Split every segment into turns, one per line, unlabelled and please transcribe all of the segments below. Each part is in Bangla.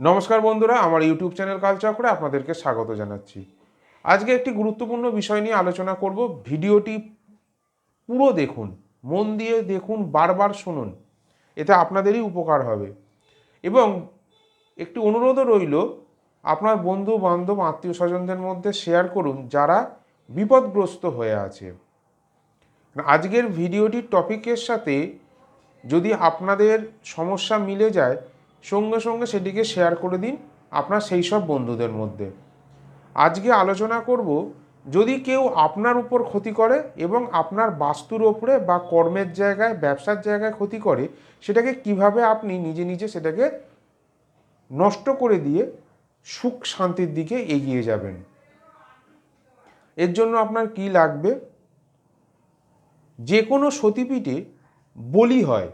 নমস্কার বন্ধুরা, আমার ইউটিউব চ্যানেল কালচক্রে আপনাদেরকে স্বাগত জানাচ্ছি। আজকে একটি গুরুত্বপূর্ণ বিষয় নিয়ে আলোচনা করব। ভিডিওটি পুরো দেখুন, মন দিয়ে দেখুন, বারবার শুনুন। এতে আপনাদেরই উপকার হবে। এবং একটি অনুরোধও রইল, আপনার বন্ধু বান্ধব আত্মীয় স্বজনদের মধ্যে শেয়ার করুন, যারা বিপদগ্রস্ত হয়ে আছে। আজকের ভিডিওটির টপিকের সাথে যদি আপনাদের সমস্যা মিলে যায় সঙ্গে সঙ্গে সেটিকে শেয়ার করে দিন আপনার সেই সব বন্ধুদের মধ্যে। আজকে আলোচনা করব যদি কেউ আপনার উপর ক্ষতি করে এবং আপনার বাস্তুর ওপরে বা কর্মের জায়গায়, ব্যবসার জায়গায় ক্ষতি করে, সেটাকে কীভাবে আপনি নিজে নিজে সেটাকে নষ্ট করে দিয়ে সুখ শান্তির দিকে এগিয়ে যাবেন? এর জন্য আপনার কি লাগবে? যে কোনো সতীপীঠে বলি হয়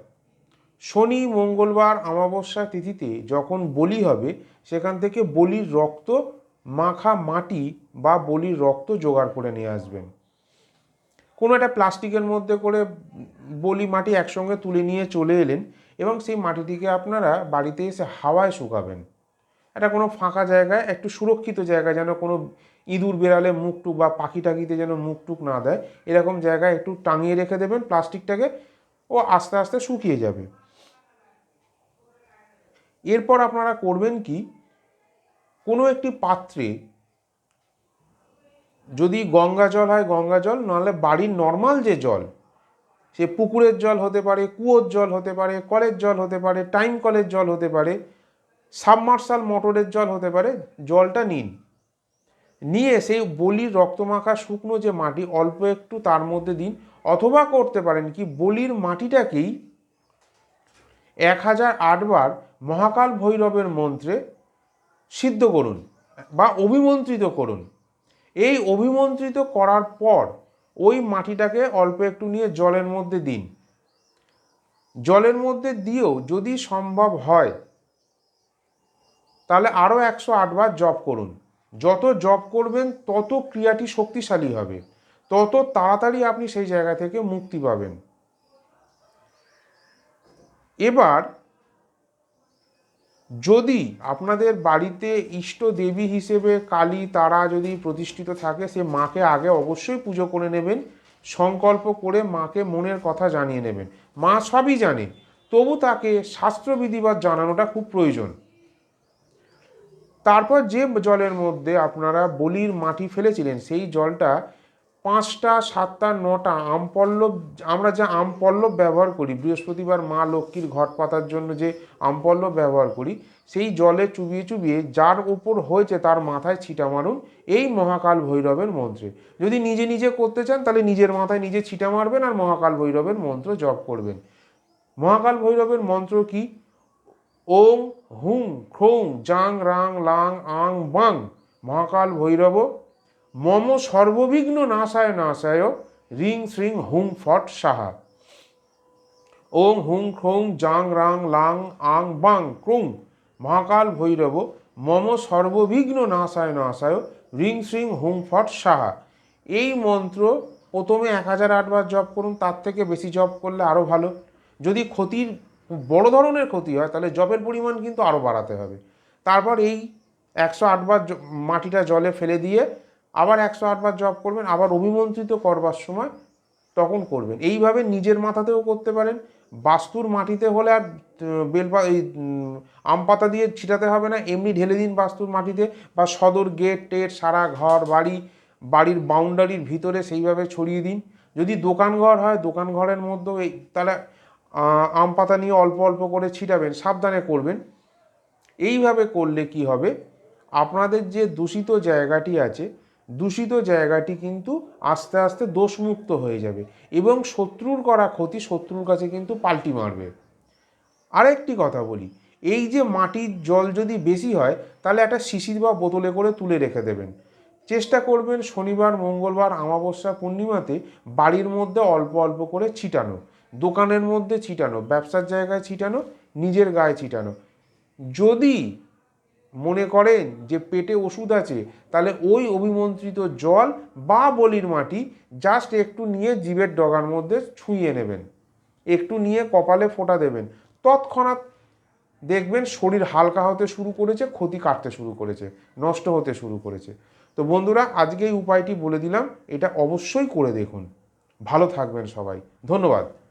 শনি, মঙ্গলবার, অমাবস্যা তিথিতে যখন বলি হবে, সেখান থেকে বলির রক্ত মাখা মাটি বা বলির রক্ত জোগাড় করে নিয়ে আসবেন। কোনো একটা প্লাস্টিকের মধ্যে করে বলি মাটি একসঙ্গে তুলে নিয়ে চলে এলেন এবং সেই মাটিটিকে আপনারা বাড়িতে এসে হাওয়ায় শুকাবেন। একটা কোনো ফাঁকা জায়গায়, একটু সুরক্ষিত জায়গায় যেন কোনো ইঁদুর বেড়ালে মুখটুক বা পাখি টাকিতে যেন মুখটুক না দেয়, এরকম জায়গায় একটু টাঙিয়ে রেখে দেবেন, প্লাস্টিকটাকে ও আস্তে আস্তে শুকিয়ে যাবে। এরপর আপনারা করবেন কি? কোনো একটি পাত্রে যদি গঙ্গা জল হয় গঙ্গা জল, নাহলে বাড়ির নর্মাল যে জল, সে পুকুরের জল হতে পারে, কুয়োর জল হতে পারে, কলের জল হতে পারে, টাইম কলের জল হতে পারে সাবমার্সাল মোটরের জল হতে পারে, জলটা নিন। নিয়ে সেই বলির রক্তমাখা শুকনো যে মাটি, অল্প একটু তার মধ্যে দিন, অথবা করতে পারেন কি, বলির মাটিটাকেই এক হাজার আটবার মহাকাল ভৈরবের মন্ত্রে সিদ্ধ করুন বা অভিমন্ত্রিত করুন। এই অভিমন্ত্রিত করার পর ওই মাটিটাকে অল্প একটু নিয়ে জলের মধ্যে দিন। জলের মধ্যে দিয়েও যদি সম্ভব হয়, তাহলে আরও একশো আটবার জপ করুন। যত জপ করবেন, তত ক্রিয়াটি শক্তিশালী হবে। তত তাড়াতাড়ি আপনি সেই জায়গা থেকে মুক্তি পাবেন। এবার যদি আপনাদের বাড়িতে ইষ্ট দেবী হিসেবে কালী তারা যদি প্রতিষ্ঠিত থাকে, সে মাকে আগে অবশ্যই পুজো করে নেবেন, সংকল্প করে মাকে মনের কথা জানিয়ে নেবেন। মা সবই জানে, তবু তাকে শাস্ত্রবিধিবাদ জানানোটা খুব প্রয়োজন। তারপর যে জলের মধ্যে আপনারা বলির মাটি ফেলেছিলেন, সেই জলটা পাঁচটা, সাতটা, নটা আম পল্লব, আমরা যে আম পল্লব ব্যবহার করি, বৃহস্পতিবার মা লক্ষ্মীর ঘট পাতার জন্য যে আম পল্লব ব্যবহার করি, সেই জলে চুবিয়ে চুবিয়ে যার উপর হয়েছে তার মাথায় ছিটা মারুন, এই মহাকাল ভৈরবের মন্ত্রে। যদি নিজে নিজে করতে চান, তাহলে নিজের মাথায় নিজে ছিটা মারবেন আর মহাকাল ভৈরবের মন্ত্র জপ করবেন। মহাকাল ভৈরবের মন্ত্র কি? ওং হুং খ্রৌং জাং, রাং, লাং, আং, বাং। মহাকাল ভৈরব মম সর্ববিঘ্ন নাশায় নাশায় রিং শ্রিং হুং ফট সাহা। ওং হুং খ্রৌং জাং রাং লাং আং বাং ক্রুং মহাকাল ভৈরব মম সর্ববিঘ্ন নাশায় নাশায় রিং শ্রিং হুং ফট সাহা। এই মন্ত্র প্রথমে এক হাজার আটবার জপ করুন, তার থেকে বেশি জপ করলে আরও ভালো। যদি ক্ষতির, বড় ধরনের ক্ষতি হয়, তাহলে জবের পরিমাণ কিন্তু আরও বাড়াতে হবে। তারপর এই একশো আটবার মাটিটা জলে ফেলে দিয়ে আবার একশো আটবার জব করবেন, আবার অভিমন্ত্রিত করবার সময় তখন করবেন। এইভাবে নিজের মাথাতেও করতে পারেন। বাস্তুর মাটিতে হলে আর বেলপা, এই আম পাতা দিয়ে ছিটাতে হবে না। এমনি ঢেলে দিন বাস্তুর মাটিতে বা সদর গেট, টেট, সারা ঘর, বাড়ি, বাড়ির বাউন্ডারির ভিতরে সেইভাবে ছড়িয়ে দিন। যদি দোকান ঘর হয়, দোকান ঘরের মধ্যেও এই, তাহলে আম পাতা নিয়ে অল্প অল্প করে ছিটাবেন, সাবধানে করবেন। এইভাবে করলে কি হবে? আপনাদের যে দূষিত জায়গাটি আছে দূষিত জায়গাটি কিন্তু আস্তে আস্তে দোষমুক্ত হয়ে যাবে এবং শত্রুর করা ক্ষতি শত্রুর কাছে কিন্তু পাল্টি মারবে। আরেকটি কথা বলি, এই যে মাটির জল যদি বেশি হয়, তাহলে একটা শিশির বা বোতলে করে তুলে রেখে দেবেন। চেষ্টা করবেন শনিবার, মঙ্গলবার আমাবস্যা পূর্ণিমাতে বাড়ির মধ্যে অল্প অল্প করে ছিটানো, দোকানের মধ্যে ছিটানো, ব্যবসার জায়গায় ছিটানো, নিজের গায়ে ছিটানো। যদি মনে করেন যে পেটে ওষুধ আছে, তাহলে ওই অভিমন্ত্রিত জল বা বলির মাটি জাস্ট একটু নিয়ে জীবের ডগার মধ্যে ছুঁয়ে নেবেন। একটু নিয়ে কপালে ফোঁটা দেবেন। তৎক্ষণাৎ দেখবেন শরীর হালকা হতে শুরু করেছে, ক্ষতি কাটতে শুরু করেছে, নষ্ট হতে শুরু করেছে। তো বন্ধুরা, আজকে এই উপায়টি বলে দিলাম, এটা অবশ্যই করে দেখুন। ভালো থাকবেন সবাই। ধন্যবাদ।